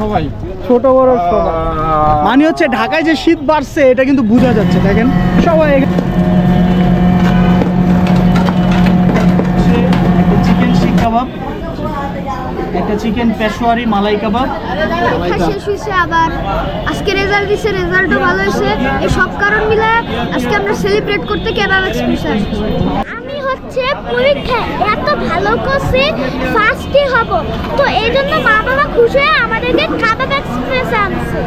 সবাই, ছোট বড় সবাই। মানে হচ্ছে ঢাকায় যে শীত বাড়ছে, এটা কিন্তু বোঝা যাচ্ছে, দেখেন। সবাই চিকেন শিক কাবাব, একটা চিকেন পেশোয়ারি মালাই কাবাব। শেষ হয়েছে আবার আজকে রেজাল্ট দিছে রেজাল্টও ভালো হয়েছে। এই সব কারণ মিলে আজকে আমরা সেলিব্রেট করতে কেবাব এক্সপ্রেস আমি হচ্ছে পরীক্ষায় এত ভালো করছি ফার্স্টই হব। তো এই জন্য মা বাবা খুশি হয়ে আমাদেরকে কাবাব এক্সপ্রেস আনছে।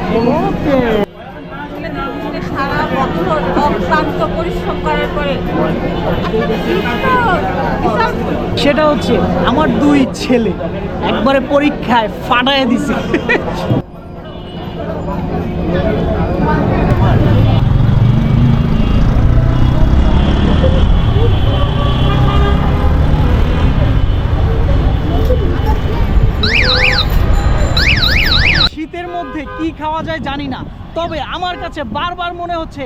সারা বছর অক্লান্ত পরিশ্রম সেটা হচ্ছে আমার দুই ছেলে একবারে পরীক্ষায় ফাটায় দিছে শীতের মধ্যে কি জানি না। তবে আমার কাছে বারবার মনে হচ্ছে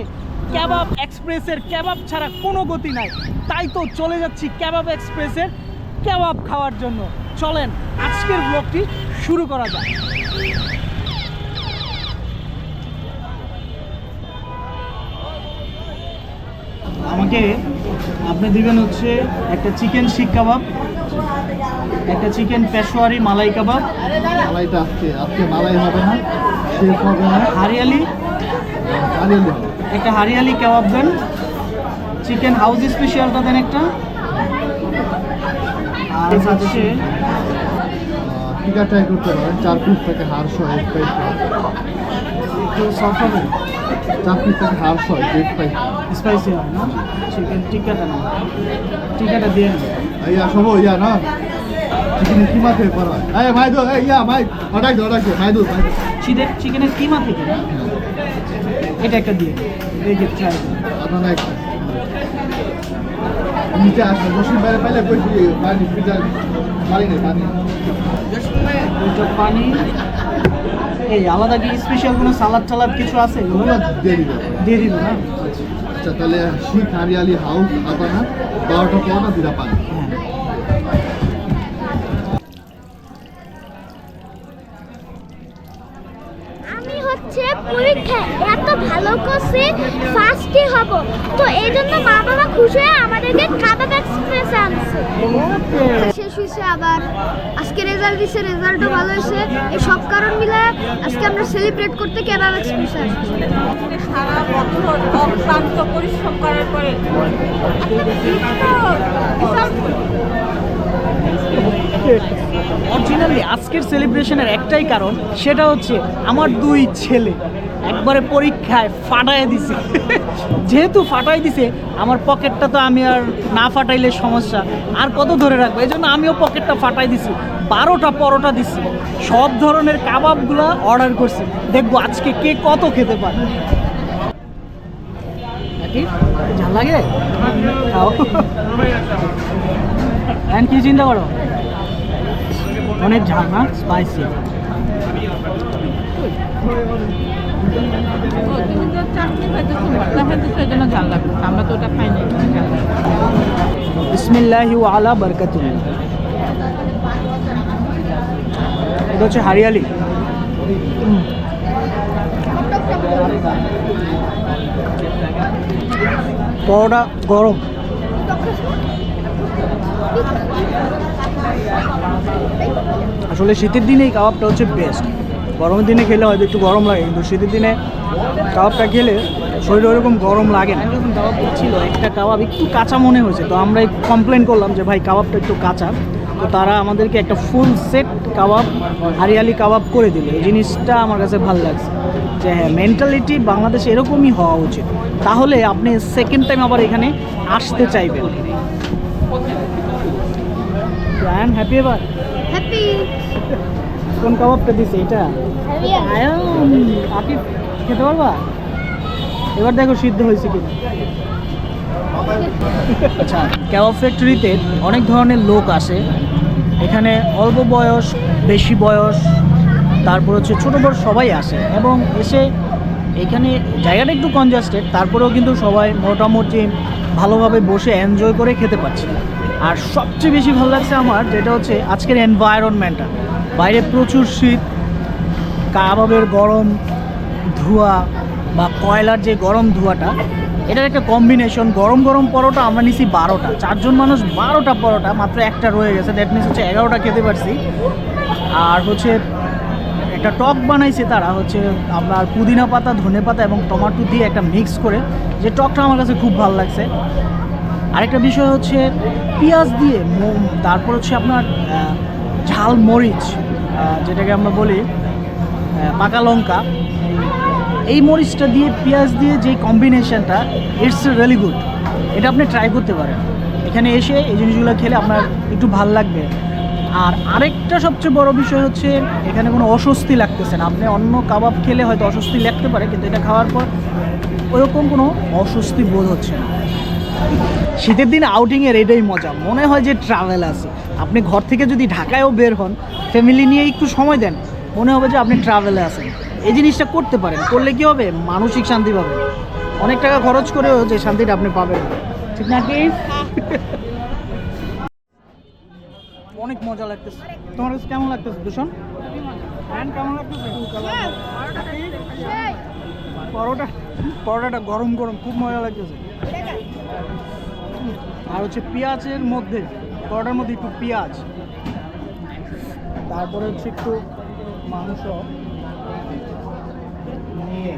ক্যাবাব এক্সপ্রেসের ক্যাবাব ছাড়া কোনো গতি নাই। তাই তো চলে যাচ্ছি ক্যাবাব এক্সপ্রেসের ক্যাবাব খাওয়ার জন্য। চলেন আজকের ব্লগটি শুরু করা যাক। আমাকে আপনি দিবেন হচ্ছে একটা চিকেন শিক কাবাব একটা চিকেন পেশোয়ারি মালাই কাবাব। মালাইটা আজকে আজকে মালাই হবে না। হারিয়ালি? একটা হারিয়ালি কাবাব দেন চিকেন হাউস স্পেশালটা দেন একটা। আর হচ্ছে টিকা ট্রাই করতে পারেন চার পিস থেকে হাড় সহ এক পাইপ একটু সফট হবে। চার পিস থেকে হাড় সহ এক পাইপ স্পাইসি হবে না? চিকেন টিক্কাটা না টিক্কাটা দিয়ে ইয়া সব ইয়া না? চিকেনের কিমা থেকে করা হয়। এই ভাই দো এই ইয়া ভাই অর্ডার দে অর্ডার দে ভাই দো ভাই চিকেন চিকেনের কিমা থেকে? এটা একটা দিয়ে দেখে ট্রাই আপনারা একটা নিচে বাইরে পাইলে পানি পিজা পানি নেই পানি পানি। এই আলাদা কি স্পেশাল কোনো সালাদ টালাদ কিছু আছে? দিয়ে দিবে। দিয়ে দিব না? আচ্ছা তাহলে শিখ হারিয়ালি হাউস আপানা বারোটা পাওয়া না দুটা পানি। হচ্ছে পরীক্ষা। এত ভালো করছি ফার্স্টই হব। তো এই জন্য মা বাবা খুশি হয়ে আমাদেরকে কাবাব এক্সপ্রেস আনছে। শেষ হয়েছে আবার। আজকে রেজাল্ট দিছে রেজাল্টও ভালো হয়েছে। এই সব কারণ মিলে আজকে আমরা সেলিব্রেট করতে কেবাব এক্সপ্রেস আসছি সারা বছর অক্লান্ত পরিশ্রম করার পরে। একটা অরিজিনালি আজকের সেলিব্রেশনের একটাই কারণ, সেটা হচ্ছে আমার দুই ছেলে একবারে পরীক্ষায় ফাটায় দিছে। যেহেতু ফাটাই দিছে, আমার পকেটটা তো আমি আর না ফাটাইলে সমস্যা। আর কত ধরে রাখব? এই জন্য আমিও পকেটটা ফাটাই দিছি। বারোটা পরোটা দিছি। সব ধরনের কাবাবগুলো অর্ডার করছি। দেখব আজকে কে কত খেতে পারে। লাগে? খাও। কি চিন্তা করো? অনেক ঝাল না স্পাইসি বিসমিল্লাহি আলা বরকাতুল এটা হচ্ছে হারিয়ালি। পরোটা গরম। আসলে শীতের দিনে এই কাবাবটা হচ্ছে বেস্ট গরমের দিনে খেলে হয়তো একটু গরম লাগে, কিন্তু শীতের দিনে কাবাবটা খেলে শরীরে ওরকম গরম লাগে না। এরকম কাবাব ছিল, একটা কাবাব একটু কাঁচা মনে হয়েছে, তো আমরা কমপ্লেন করলাম যে, ভাই, কাবাবটা একটু কাঁচা। তো তারা আমাদেরকে একটা ফুল সেট কাবাব, হারিয়ালি কাবাব করে দিল। এই জিনিসটা আমার কাছে ভালো লাগছে যে হ্যাঁ মেন্টালিটি বাংলাদেশে এরকমই হওয়া উচিত। তাহলে আপনি সেকেন্ড টাইম আবার এখানে আসতে চাইবেন। রায়ান হ্যাপি এবার হ্যাপি কোন কাবাবটা দিছে এটা আয়ন আকিব খেতে পারবা এবার দেখো সিদ্ধ হয়েছে কিনা আচ্ছা কাবাব ফ্যাক্টরিতে অনেক ধরনের লোক আসে। এখানে অল্প বয়স বেশি বয়স তারপর হচ্ছে ছোটো বড় সবাই আসে। এবং এসে এখানে জায়গাটা একটু কনজাস্টেড তারপরেও কিন্তু সবাই মোটামুটি ভালোভাবে বসে এনজয় করে খেতে পারছে। আর সবচেয়ে বেশি ভালো লাগছে আমার যেটা হচ্ছে আজকের এনভায়রনমেন্টটা বাইরে প্রচুর শীত, কাবাবের গরম, ধোঁয়া বা কয়লার যে গরম ধোঁয়াটা, এটার একটা কম্বিনেশন গরম গরম পরোটা আমরা নিছি বারোটা। চারজন মানুষ বারোটা পরোটা, মাত্র একটা রয়ে গেছে দ্যাট মিনস হচ্ছে এগারোটা খেতে পারছি। আর হচ্ছে একটা টক বানাইছে তারা, হচ্ছে আপনার পুদিনা পাতা, ধনে পাতা এবং টমাটো দিয়ে একটা মিক্স করে। যে টকটা আমার কাছে খুব ভালো লাগছে। আরেকটা বিষয় হচ্ছে পেঁয়াজ দিয়ে তারপর হচ্ছে আপনার ঝাল মরিচ যেটাকে আমরা বলি পাকা লঙ্কা, এই মরিচটা দিয়ে, পেঁয়াজ দিয়ে যে কম্বিনেশনটা ইটস রিয়েলি গুড এটা আপনি ট্রাই করতে পারেন। এখানে এসে এই জিনিসগুলো খেলে আপনার একটু ভালো লাগবে। আর আরেকটা সবচেয়ে বড় বিষয় হচ্ছে, এখানে কোনো অস্বস্তি লাগতেছে না। আপনি অন্য কাবাব খেলে হয়তো অস্বস্তি লাগতে পারে, কিন্তু এটা খাওয়ার পর ওরকম কোনো অস্বস্তি বোধ হচ্ছে না। শীতের দিন আউটিংয়ের এটাই মজা। মনে হয় যে ট্রাভেল আছে। আপনি ঘর থেকে যদি ঢাকায়ও বের হন ফ্যামিলি নিয়ে একটু সময় দেন মনে হবে যে আপনি ট্রাভেলে আছেন। এই জিনিসটা করতে পারেন। করলে কি হবে? মানসিক শান্তি পাবেন। অনেক টাকা খরচ করেও যে শান্তিটা আপনি পাবেন ঠিক না কি? অনেক মজা লাগতেছে। তোমার কাছে কেমন লাগতেছে দূষণ হ্যাঁ কেমন লাগতেছে? পরোটা পরোটাটা গরম গরম খুব মজা লাগতেছে। আর হচ্ছে পেঁয়াজের মধ্যে, পরোটার মধ্যে একটু পেঁয়াজ। তারপরে হচ্ছে একটু মাংস নিয়ে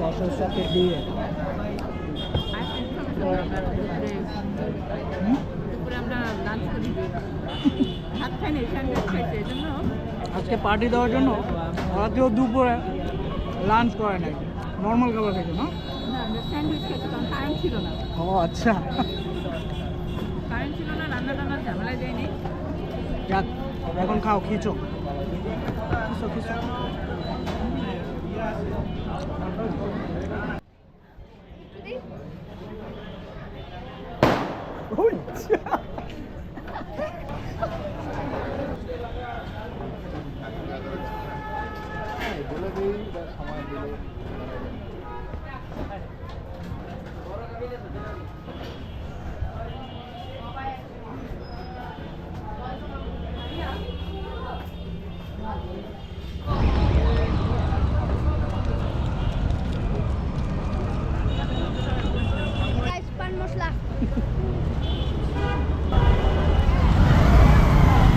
রসের সাথে দিয়ে। আজকে পার্টি দেওয়ার জন্য ওরা কেউ দুপুরে লাঞ্চ করে নাই। নর্মাল খাবার খেয়েছে না? স্যান্ডউইচ খাইছি কারণ কারেন্ট ছিল না। ও আচ্ছা। কারেন্ট ছিল না রান্না টান্নার ঝামেলা যায়নি। যাক এখন খাও খিচো খিচো খিচো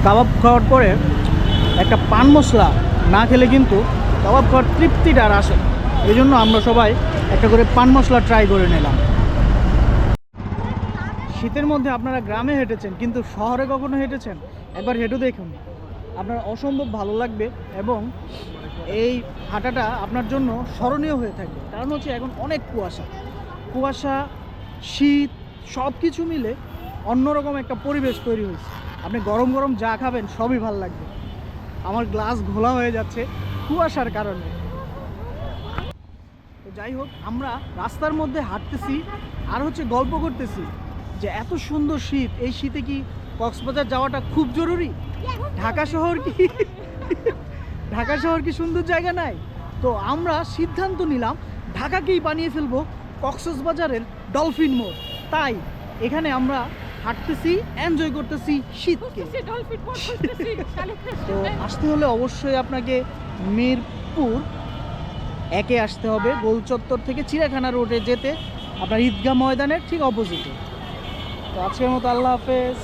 কাবাব খাওয়ার পরে একটা পান মশলা না খেলে কিন্তু কাবাব খাওয়ার তৃপ্তিটা আর আসে এই জন্য আমরা সবাই একটা করে পান মশলা ট্রাই করে নিলাম। শীতের মধ্যে আপনারা গ্রামে হেঁটেছেন, কিন্তু শহরে কখনো হেঁটেছেন? একবার হেঁটে দেখুন। আপনার অসম্ভব ভালো লাগবে এবং এই হাঁটাটা আপনার জন্য স্মরণীয় হয়ে থাকবে। কারণ হচ্ছে এখন অনেক কুয়াশা। কুয়াশা, শীত সব কিছু মিলে অন্যরকম একটা পরিবেশ তৈরি হয়েছে। আপনি গরম গরম যা খাবেন সবই ভালো লাগবে। আমার গ্লাস ঘোলা হয়ে যাচ্ছে কুয়াশার কারণে। তো যাই হোক, আমরা রাস্তার মধ্যে হাঁটতেছি আর হচ্ছে গল্প করতেছি যে এত সুন্দর শীত, এই শীতে কি কক্সবাজার যাওয়াটা খুব জরুরি? ঢাকা শহর কি? ঢাকা শহর কি সুন্দর জায়গা নাই? তো আমরা সিদ্ধান্ত নিলাম ঢাকাকেই বানিয়ে ফেলব কক্সবাজারের ডলফিন মোড়। তাই এখানে আমরা হাঁটতেছি এনজয় করতেছি শীতকে। তো আসতে হলে অবশ্যই আপনাকে মিরপুর একে আসতে হবে গোল চত্বর থেকে চিড়াখানা রোডে যেতে। আপনার ঈদগাহ ময়দানের ঠিক অপোজিটে তো আজকের মতো আল্লাহ হাফেজ।